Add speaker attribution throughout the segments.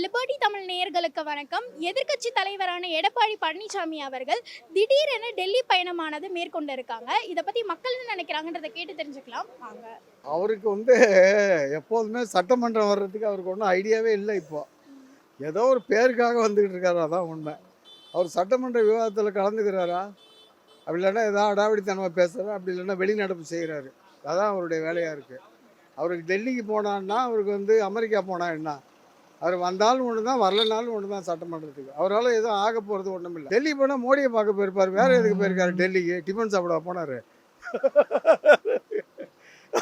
Speaker 1: Liberty Tamil நேயர்களுக்கு வணக்கம். எதிர்க்கட்சி தலைவரான எடப்பாடி பழனிசாமி அவர்கள் திடீரென டெல்லி பயணமானது மேற்கொண்டிருக்காங்க. இதை பத்தி மக்கள் என்ன நினைக்கிறாங்கன்றதை கேட்டு தெரிஞ்சுக்கலாம். வாங்க.
Speaker 2: அவருக்கு வந்து எப்போதுமே சட்டமன்றம் வர்றதுக்கு அவருக்கு ஒன்றும் ஐடியாவே இல்லை இப்போ. ஏதோ ஒரு பேருக்காக வந்துக்கிட்டு இருக்காரு அதான் உண்மை. அவர் சட்டமன்ற விவாதத்தில் கலந்துக்கிறாரா? அப்படி இல்லைன்னா ஏதாவது அடாவடித்தனமாக பேசுகிறாரு அப்படி இல்லைன்னா வெளிநடப்பு செய்கிறாரு அதான் அவருடைய வேலையாக இருக்குது அவருக்கு டெல்லிக்கு போனான்னா அவருக்கு வந்து அமெரிக்கா போனா என்ன? அவர் வந்தாலும் ஒன்று தான் வரலனாலும் ஒன்று தான் சட்டமன்றத்துக்கு. அவரால் எதுவும் ஆக போகிறது ஒன்றும் இல்லை டெல்லி போனால் மோடியை பார்க்க போயிருப்பார். வேறு எதுக்கு போயிருக்காரு டெல்லிக்கு? டிஃபன் சாப்பிட போனார்.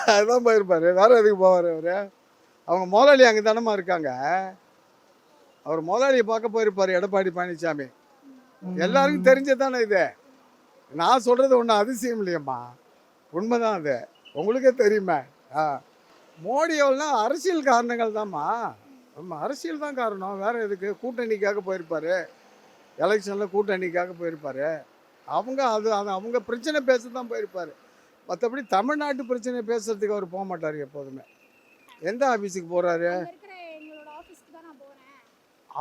Speaker 2: அதுதான் போயிருப்பார். வேற எதுக்கு போவார் அவர்? அவங்க முதலாளி அங்கே தானமா இருக்காங்க. அவர் முதலாளியை பார்க்க போயிருப்பார் எடப்பாடி பழனிசாமி. எல்லாருக்கும் தெரிஞ்சதானே இது. நான் சொல்கிறது ஒன்றும் அதிசயம் இல்லையம்மா. உண்மைதான் அது. உங்களுக்கே தெரியுமே. ஆ. மோடி அரசியல் காரணங்கள் தான்மா ஆமாம் அரசியல் தான் காரணம். வேற எதுக்கு? கூட்டணிக்காக போயிருப்பாரு. எலெக்ஷனில் கூட்டணிக்காக போயிருப்பாரு. அவங்க அது அது அவங்க பிரச்சனை பேச தான் போயிருப்பாரு. மற்றபடி தமிழ்நாட்டு பிரச்சனை பேசுறதுக்கு அவர் போக மாட்டார் எப்போதுமே. எந்த ஆஃபீஸுக்கு போகிறாரு
Speaker 1: அங்க இருக்கிற எங்களோட ஆபீஸ்க்கு தான் நான் போறேன்.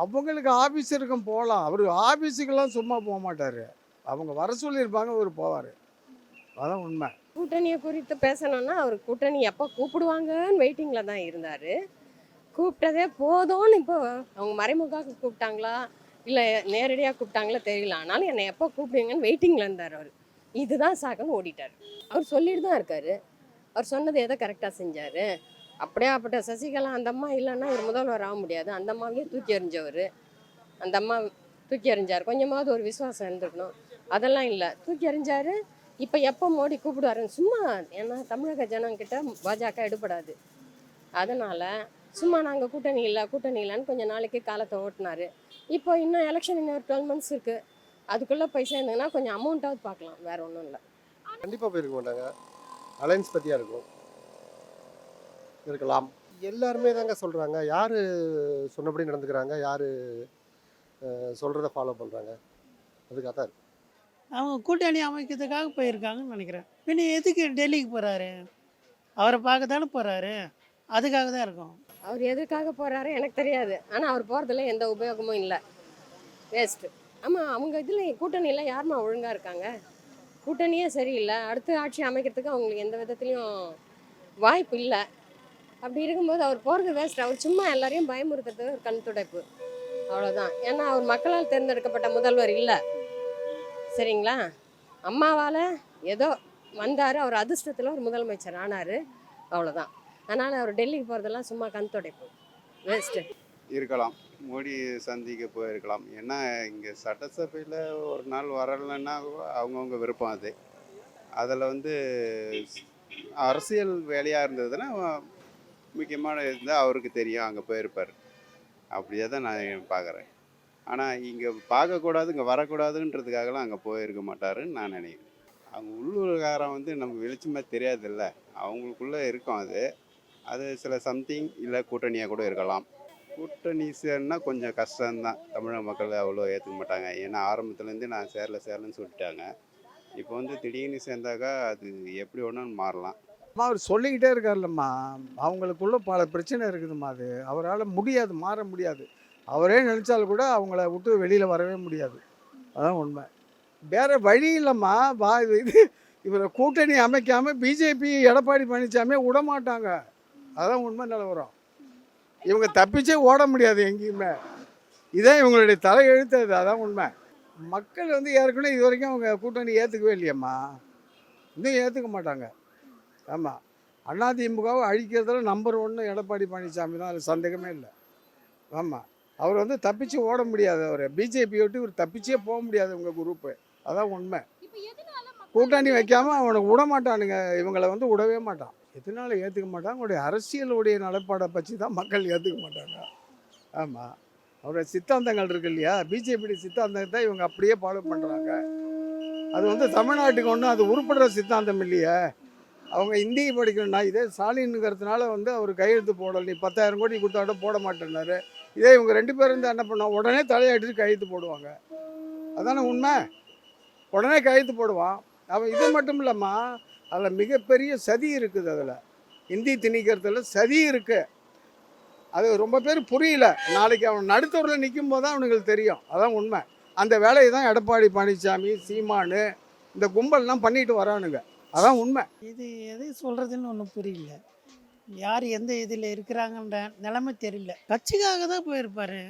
Speaker 2: அவங்களுக்கு ஆஃபீஸ் இருக்கும் போகலாம் அவர் ஆஃபீஸுக்கெல்லாம் சும்மா போக மாட்டார். அவங்க வர சொல்லியிருப்பாங்க அவர் போவார். அதான் உண்மை.
Speaker 3: கூட்டணியை குறித்து பேசணும்னா அவர் கூட்டணி எப்போ கூப்பிடுவாங்கன்னு வெயிட்டிங்கில் தான் இருந்தார். கூப்பிட்டதே போதும்னு இப்போ அவங்க மறைமுகாக கூப்பிட்டாங்களா? இல்லை நேரடியாக கூப்பிட்டாங்களா தெரியல. ஆனாலும் என்னை எப்போ கூப்பிடுவீங்கன்னு வெயிட்டிங்கில் இருந்தார் அவர். இதுதான் சாக்குன்னு ஓடிட்டார். அவர் சொல்லிட்டு தான் இருக்காரு. அவர் சொன்னது எதை கரெக்டாக செஞ்சார்? அப்படியே அப்பட்ட சசிகலா அந்த அம்மா இல்லைன்னா இவர் முதல்வர் ஆக முடியாது. அந்த அம்மாவையே தூக்கி எறிஞ்சவர். அந்த அம்மா தூக்கி எறிஞ்சார். கொஞ்சமாவது ஒரு விசுவாசம் இருந்திருக்கணும். அதெல்லாம் இல்லை. தூக்கி எறிஞ்சார். இப்போ எப்போ மோடி கூப்பிடுவாருன்னு சும்மா ஏன்னா தமிழக ஜனங்கிட்ட பாஜக எடுபடாது. அதனால் சும்மா நாங்கள் கூட்டணி இல்லை கூட்டணி இல்லைன்னு கொஞ்சம் நாளைக்கு காலத்தை ஓட்டினாரு. இப்போ இன்னும் எலெக்ஷன் இன்னும் ஒரு டுவெல் மந்த்ஸ் இருக்குது அதுக்குள்ளே போய் சேர்ந்துங்கன்னா கொஞ்சம் அமௌண்ட்டாவது பார்க்கலாம் வேற ஒன்றும் இல்லை.
Speaker 4: கண்டிப்பாக போயிருக்க மாட்டாங்க அலைன்ஸ் பற்றியாக இருக்கும்? இருக்கலாம். எல்லாருமே தாங்க சொல்கிறாங்க யார் சொன்னபடி நடந்துக்கிறாங்க? யார் சொல்கிறத ஃபாலோ பண்ணுறாங்க அதுக்காக தான் இருக்கு.
Speaker 5: அவங்க கூட்டணி அமைக்கிறதுக்காக போயிருக்காங்கன்னு நினைக்கிறேன். பின்ன எதுக்கு டெல்லிக்கு போகிறாரு அவரை பார்க்க தானே போகிறாரு அதுக்காக தான் இருக்கும்.
Speaker 3: அவர் எதுக்காக போகிறாரு எனக்கு தெரியாது. ஆனால் அவர் போகிறதுல எந்த உபயோகமும் இல்லை. வேஸ்ட்டு ஆமாம் அவங்க இதில் கூட்டணியில் யாரும்மா ஒழுங்காக இருக்காங்க? கூட்டணியே சரியில்லை. அடுத்து ஆட்சி அமைக்கிறதுக்கு அவங்களுக்கு எந்த விதத்துலையும் வாய்ப்பு இல்லை. அப்படி இருக்கும்போது அவர் போகிறது வேஸ்ட் அவர் சும்மா எல்லாரையும் பயமுறுத்துறது ஒரு கண் துடைப்பு. அவ்வளோதான் ஏன்னா அவர் மக்களால் தேர்ந்தெடுக்கப்பட்ட முதல்வர் இல்லை. சரிங்களா? அம்மாவால் ஏதோ வந்தார். அவர் அதிர்ஷ்டத்தில் ஒரு முதலமைச்சர் ஆனார். அவ்வளோதான் அதனால் அவர் டெல்லிக்கு போகிறதெல்லாம் சும்மா கண் துடைப்போம். வேஸ்ட்டு
Speaker 6: இருக்கலாம். மோடி சந்திக்க போயிருக்கலாம். ஏன்னா இங்கே சட்டசபையில் ஒரு நாள் வரலைன்னா அவங்கவுங்க விருப்பம் அது. அதில் வந்து அரசியல் வேலையாக இருந்ததுன்னா முக்கியமான இருந்தால் அவருக்கு தெரியும் அங்கே போயிருப்பார். அப்படியே தான் நான் பார்க்குறேன். ஆனால் இங்கே பார்க்கக்கூடாது இங்கே வரக்கூடாதுன்றதுக்காகலாம் அங்கே போயிருக்க மாட்டாருன்னு நான் நினைக்கிறேன். அவங்க உள்ளூர்காரன் வந்து நமக்கு வெளிச்சமாக தெரியாதுல்ல. அவங்களுக்குள்ளே இருக்கும் அது. அது சில சம்திங் இல்லை கூட்டணியாக கூட இருக்கலாம். கூட்டணி சேர்னா கொஞ்சம் கஷ்டம்தான். தமிழக மக்கள் அவ்வளோ ஏற்றுக்க மாட்டாங்க. ஏன்னா ஆரம்பத்துலேருந்து நான் சேரல சேரலன்னு சொல்லிட்டாங்க. இப்போ வந்து திடீர்னு சேர்ந்தாக்கா அது எப்படி ஒன்றும் மாறலாம்.
Speaker 2: அம்மா அவர் சொல்லிக்கிட்டே இருக்கார்லம்மா அவங்களுக்குள்ள பல பிரச்சனை இருக்குதும்மா அது. அவரால் முடியாது மாற முடியாது. அவரே நினச்சாலும் கூட அவங்கள விட்டு வெளியில் வரவே முடியாது. அதான் உண்மை. வேறு வழி இல்லைம்மா. வா இது இது. இவரை கூட்டணி அமைக்காமல் பிஜேபி எடப்பாடி பழனிசாமியே விட மாட்டாங்க அதான் உண்மை நிலவரம். இவங்க தப்பிச்சே ஓட முடியாது எங்கேயுமே. இதான் இவங்களுடைய தலையெழுத்து அது அதான் உண்மை. மக்கள் வந்து ஏற்கனவே இது வரைக்கும் அவங்க கூட்டணி ஏற்றுக்கவே இல்லையம்மா. இன்னும் ஏற்றுக்க மாட்டாங்க. ஆமாம் அதிமுகவை அழிக்கிறதுல நம்பர் ஒன்று எடப்பாடி பழனிசாமி தான் அதில் சந்தேகமே இல்லை. ஆமாம் அவர் வந்து தப்பிச்சு ஓட முடியாது அவர். பிஜேபி விட்டு இவர் தப்பிச்சே போக முடியாது உங்கள் குரூப்பு அதான் உண்மை. கூட்டாண்டி வைக்காமல் அவனுக்கு விட மாட்டானுங்க இவங்களை வந்து விடவே மாட்டான். எதனால ஏற்றுக்க மாட்டான்? அவங்களுடைய அரசியலுடைய நிலப்பாடை பற்றி தான் மக்கள் ஏற்றுக்க மாட்டாங்க. ஆமாம் அவருடைய சித்தாந்தங்கள் இருக்கு இல்லையா? பிஜேபி சித்தாந்தத்தை இவங்க அப்படியே ஃபாலோ பண்ணுறாங்க அது வந்து தமிழ்நாட்டுக்கு ஒன்றும் அது உருப்படுற சித்தாந்தம் இல்லையே. அவங்க இந்தியை படிக்கணும்னா இதே ஸ்டாலினுங்கிறதுனால வந்து அவர் கையெழுத்து போடல. நீ பத்தாயிரம் கோடி கொடுத்தாட்ட போட மாட்டேன்னாரு. இதே இவங்க ரெண்டு பேரும் இருந்தால் என்ன பண்ணுவாங்க? உடனே தலையாட்டிட்டு கையெழுத்து போடுவாங்க. அதானே உண்மை? உடனே கையெழுத்து போடுவான். அவன் இது மட்டும் இல்லைம்மா அதில் மிகப்பெரிய சதி இருக்குது அதில். இந்தி திணிக்கிறதுல சதி இருக்கு. அது ரொம்ப பேர் புரியல. நாளைக்கு அவன் நடுத்தவரில் நிற்கும் போது தான் அவனுங்களுக்கு தெரியும். அதான் உண்மை. அந்த வேலையை தான் எடப்பாடி பழனிசாமி சீமானு இந்த கும்பல்லாம் பண்ணிட்டு வரானுங்க. அதான் உண்மை.
Speaker 5: இது எது சொல்கிறதுன்னு ஒன்றும் புரியல. யார் எந்த இதில் இருக்கிறாங்கன்ற நிலைமை தெரியல. கட்சிக்காக தான் போயிருப்பார்.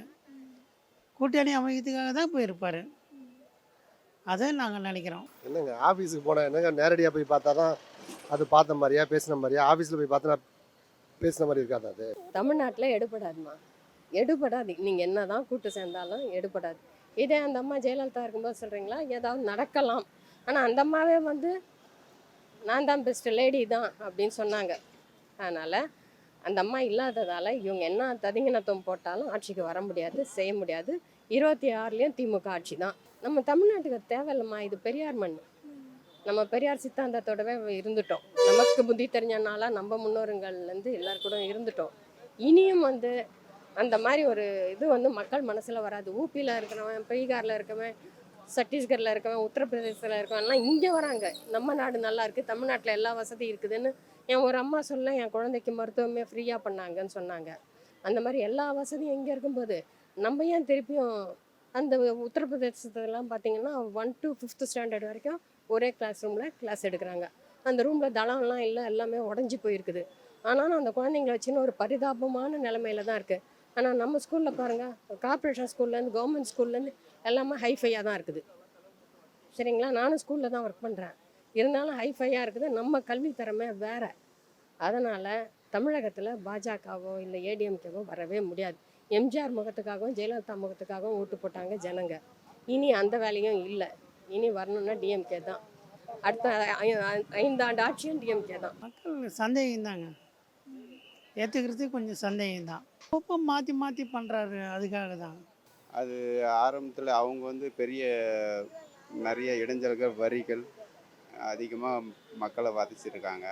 Speaker 5: கூட்டணி அமைக்கிறதுக்காக தான் போயிருப்பார். அதை நாங்கள் நினைக்கிறோம்.
Speaker 4: என்னங்க ஆஃபீஸுக்கு போனால் என்னங்க நேரடியாக போய் பார்த்தா தான் அது பார்த்த மாதிரியா பேசின மாதிரியா ஆஃபீஸில் போய் பார்த்தா பேசின மாதிரி இருக்காது அது?
Speaker 3: தமிழ்நாட்டில் எடுபடாதுமா. எடுபடாது. நீங்கள் என்ன தான் கூட்டு சேர்ந்தாலும் எடுபடாது. இதே அந்த அம்மா ஜெயலலிதா இருக்கும்போது சொல்கிறீங்களா ஏதாவது நடக்கலாம். ஆனால் அந்த அம்மாவே வந்து நான் தான் பெஸ்ட் லேடி தான் அப்படின்னு சொன்னாங்க. அதனால் அந்த அம்மா இல்லாததால் இவங்க என்ன ததிங்கினத்துவம் போட்டாலும் ஆட்சிக்கு வர முடியாது செய்ய முடியாது. இருபத்தி ஆறுலேயும் திமுக ஆட்சி தான். நம்ம தமிழ்நாட்டுக்கு தேவையில்லம்மா. இது பெரியார் மண். நம்ம பெரியார் சித்தாந்தத்தோடவே இருந்துட்டோம். நமக்கு புத்தி நாளாக நம்ம முன்னோருங்கள்லேருந்து எல்லாரு கூட இருந்துட்டோம். இனியும் வந்து அந்த மாதிரி ஒரு இது வந்து மக்கள் மனசில் வராது. ஊப்பியில் இருக்கிறவன் பீகாரில் இருக்கவன் சத்தீஸ்கரில் இருக்கவன் உத்தரப்பிரதேசத்தில் இருக்கவன்லாம் இங்கே வராங்க. நம்ம நாடு நல்லா இருக்குது தமிழ்நாட்டில் எல்லா வசதியும் இருக்குதுன்னு என் ஒரு அம்மா சொல்ல என் குழந்தைக்கு மருத்துவமே ஃப்ரீயாக பண்ணாங்கன்னு சொன்னாங்க. அந்த மாதிரி எல்லா வசதியும் இங்கே இருக்கும்போது நம்ம ஏன் திருப்பியும் அந்த உத்தரப்பிரதேசத்துலலாம் பார்த்தீங்கன்னா ஒன் டு ஃபிஃப்த் ஸ்டாண்டர்ட் வரைக்கும் ஒரே கிளாஸ் ரூமில் கிளாஸ் எடுக்கிறாங்க. அந்த ரூமில் தளம்லாம் இல்லை எல்லாமே உடஞ்சி போயிருக்குது. ஆனாலும் அந்த குழந்தைங்கள வச்சுன்னு ஒரு பரிதாபமான நிலமையில தான் இருக்குது ஆனால் நம்ம ஸ்கூலில் பாருங்கள் கார்ப்பரேஷன் ஸ்கூல்லேருந்து கவர்மெண்ட் ஸ்கூல்லேருந்து எல்லாமே ஹைஃபையாக தான் இருக்குது. சரிங்களா? நானும் ஸ்கூலில் தான் ஒர்க் பண்ணுறேன் இருந்தாலும் ஹைஃபையாக இருக்குது. நம்ம கல்வி திறமை வேறு. அதனால் தமிழகத்தில் பாஜகவோ இல்லை ஏடிஎம்கேவோ வரவே முடியாது. எம்ஜிஆர் முகத்துக்காகவும் ஜெயலலிதா முகத்துக்காகவும் ஓட்டு போட்டாங்க ஜனங்க. இனி அந்த வேலையும் இல்லை. இனி வரணும்னா டிஎம்கே தான். அடுத்த ஐந்தாண்டு ஆட்சியும் டிஎம்கே தான்.
Speaker 5: மக்கள் சந்தேகம் தாங்க. ஏற்றுக்கிறது கொஞ்சம் சந்தேகம் தான். அப்பப்போ மாற்றி மாற்றி பண்ணுறாரு அதுக்காக தான்.
Speaker 6: அது ஆரம்பத்தில் அவங்க வந்து பெரிய நிறைய இடைஞ்சல்கள் வரிகள் அதிகமாக மக்களை பாதிச்சிருக்காங்க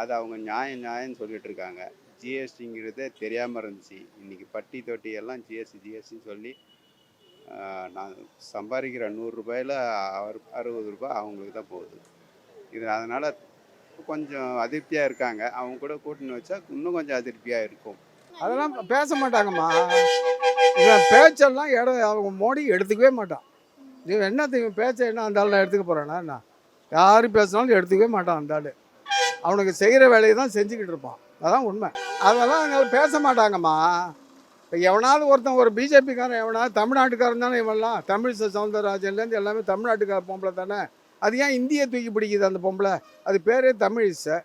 Speaker 6: அது அவங்க நியாயம் நியாயம்னு சொல்லிட்டு இருக்காங்க. ஜிஎஸ்டிங்கிறதே தெரியாமல் இருந்துச்சு. இன்றைக்கி பட்டி தொட்டி எல்லாம் ஜிஎஸ்டி ஜிஎஸ்டின்னு சொல்லி நான் சம்பாதிக்கிற நூறுரூபாயில் அறுபது ரூபாய் அவங்களுக்கு தான் போகுது. இது அதனால் கொஞ்சம் அதிருப்தியாக இருக்காங்க. அவங்க கூட கூட்டணி வச்சா இன்னும் கொஞ்சம் அதிருப்தியாக இருக்கும்.
Speaker 2: அதெல்லாம் பேச மாட்டாங்கம்மா. இவன் பேச்செல்லாம் இடம் அவங்க மோடி எடுத்துக்கவே மாட்டான். இவன் என்ன பேச்ச என்ன அந்த ஆள் நான் எடுத்துக்க போகிறானா என்ன? யார் பேசினாலும் எடுத்துக்கவே மாட்டான் அந்த ஆள். அவனுக்கு செய்கிற வேலையை தான் செஞ்சுக்கிட்டு இருப்பான். அதான் உண்மை. அதெல்லாம் அவங்க பேச மாட்டாங்கம்மா. இப்போ எவனாவது ஒருத்தன் ஒரு பிஜேபிக்காரன் எவனாவது தமிழ்நாட்டுக்காரன் தானே இவன்லாம். தமிழிசை சவுந்தரராஜன்லேருந்து எல்லாமே தமிழ்நாட்டுக்கார பொம்பளை தானே. அது ஏன் இந்தியை தூக்கி பிடிக்குது அந்த பொம்பளை? அது பேரே தமிழிசை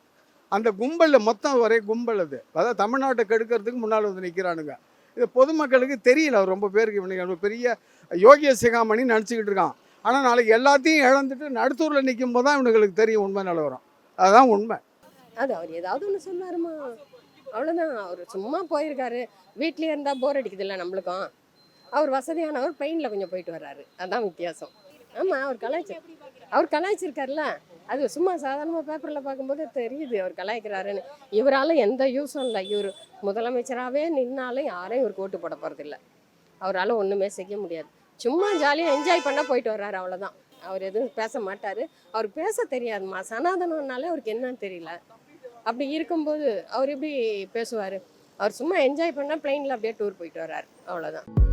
Speaker 2: அந்த கும்பலில் மொத்தம் ஒரே கும்பல் அது. அதாவது தமிழ்நாட்டை கெடுக்கிறதுக்கு முன்னால் வந்து நிற்கிறானுங்க இது பொதுமக்களுக்கு தெரியல ரொம்ப பேருக்கு இவனுக்கு பெரிய யோகிய சிகாமணி நினச்சிக்கிட்டு இருக்கான். ஆனால் நாளைக்கு எல்லாத்தையும் இழந்துட்டு நடுத்தூரில் நிற்கும் போது தான் இவனுங்களுக்கு தெரியும் உண்மை நிலவரம். அதுதான் உண்மை.
Speaker 3: அது அவர் ஏதாவது ஒன்று சொன்னாருமா. அவ்வளோதான் அவர் சும்மா போயிருக்காரு. வீட்லேயே இருந்தால் போர் அடிக்குதுல்ல நம்மளுக்கும். அவர் வசதியானவர் ட்ரெயினில் கொஞ்சம் போயிட்டு வர்றாரு. அதான் வித்தியாசம். ஆமாம் அவர் கலாய்ச்சி அவர் கலாய்ச்சிருக்காருல்ல. அது சும்மா சாதாரணமாக பேப்பரில் பார்க்கும்போது தெரியுது அவர் கலாய்க்கிறாருன்னு. இவரால் எந்த யூஸும் இல்லை. இவர் முதலமைச்சராகவே நின்னாலும் யாரையும் இவர் ஓட்டு போட போகிறதில்ல அவரால் ஒன்றுமே செய்ய முடியாது. சும்மா ஜாலியாக என்ஜாய் பண்ண போயிட்டு வர்றாரு அவ்வளோதான் அவர் எதுவும் பேச மாட்டார். அவர் பேச தெரியாதுமா. சனாதனம்னாலே அவருக்கு என்னன்னு தெரியல. அப்படி இருக்கும்போது அவர் எப்படி பேசுவார்? அவர் சும்மா என்ஜாய் பண்ணால் பிளெயினில் அப்படியே டூர் போயிட்டு வர்றாரு. அவ்வளோதான்